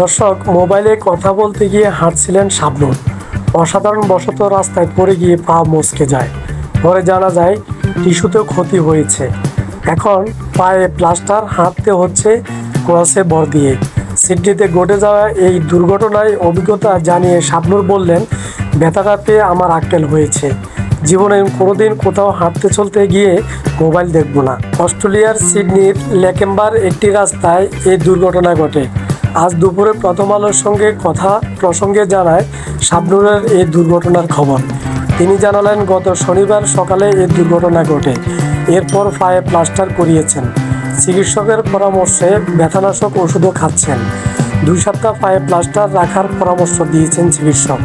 দর্শক, মোবাইলে কথা বলতে গিয়ে হাঁটছিলেন শাবনুর। অসাধারণ বশত রাস্তায় পড়ে গিয়ে পা মচকে যায়। পরে জানা যায়, টিস্যুতেও ক্ষতি হয়েছে। এখন পায়ে প্লাস্টার হাঁটতে হচ্ছে ক্রসে বর দিয়ে। সিডনিতে ঘটে যাওয়া এই দুর্ঘটনায় অভিজ্ঞতা জানিয়ে শাবনুর বললেন, ব্যথাটা পেয়ে আমার আক্কেল হয়েছে। জীবনে কোনোদিন কোথাও হাঁটতে চলতে গিয়ে মোবাইল দেখব না। অস্ট্রেলিয়ার সিডনির লেকেম্বার একটি রাস্তায় এই দুর্ঘটনা ঘটে। আজ দুপুরে প্রথম আলোর সঙ্গে কথা প্রসঙ্গে জানায় শাবনুরের এই দুর্ঘটনার খবর। তিনি জানালেন, গত শনিবার সকালে এই দুর্ঘটনা ঘটে। এরপর পায়ে প্লাস্টার করিয়েছেন। চিকিৎসকের পরামর্শে ব্যথানাশক ওষুধও খাচ্ছেন। দুই সপ্তাহ পায়ে প্লাস্টার রাখার পরামর্শ দিয়েছেন চিকিৎসক।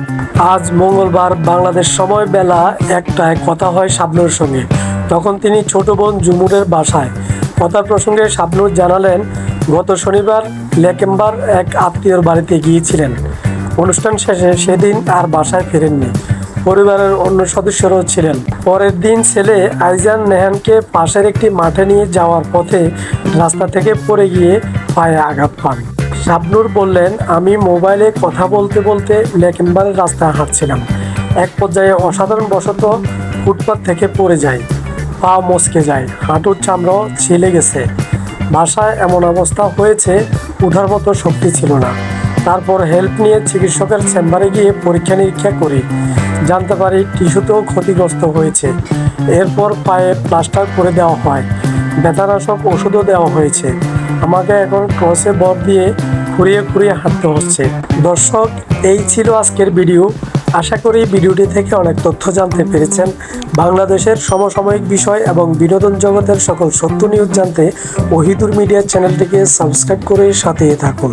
আজ মঙ্গলবার বাংলাদেশ সময় বেলা একটায় কথা হয় শাবনুর সঙ্গে। তখন তিনি ছোট বোন জুমুরের বাসায়। কথার প্রসঙ্গে শাবনুর জানালেন, গত শনিবার লেকেম্বার এক আত্মীয়র বাড়িতে গিয়েছিলেন। অনুষ্ঠান শেষে সেদিন আর বাসায় ফেরেননি। পরিবারের অন্য সদস্যরাও ছিলেন। পরের দিন ছেলে আইজান নেহানকে পাশের একটি মাঠে নিয়ে যাওয়ার পথে রাস্তা থেকে পড়ে গিয়ে পায়ে আঘাত পান। শাবনুর বললেন, আমি মোবাইলে কথা বলতে বলতে লেকেম্বারের রাস্তায় হাঁটছিলাম। এক পর্যায়ে অসাধারণ বশত ফুটপাত থেকে পড়ে যায় পা মচকে যায়, হাঁটুর চামড়াও ছিলে গেছে। বাসায় এমন অবস্থা হয়েছে উঠার মতো শক্তি ছিল না। তারপর হেল্প নিয়ে চিকিৎসকের চেম্বারে গিয়ে পরীক্ষা নিরীক্ষা করি। জানতে পারি টিস্যুতেও ক্ষতিগ্রস্ত হয়েছে। এরপর পায়ে প্লাস্টার করে দেওয়া হয়। ব্যথানাশক ওষুধও দেওয়া হয়েছে। আমাকে এখন ক্রসে বর দিয়ে ঘুরিয়ে খুঁড়িয়ে হাঁটতে হচ্ছে। দর্শক, এই ছিল আজকের ভিডিও। আশা করি ভিডিওটি থেকে অনেক তথ্য জানতে পেরেছেন। বাংলাদেশের সমসাময়িক বিষয় এবং বিনোদন জগতের সকল সত্য নিউজ জানতে ওহিদুর মিডিয়া চ্যানেলটিকে সাবস্ক্রাইব করে সাথে থাকুন।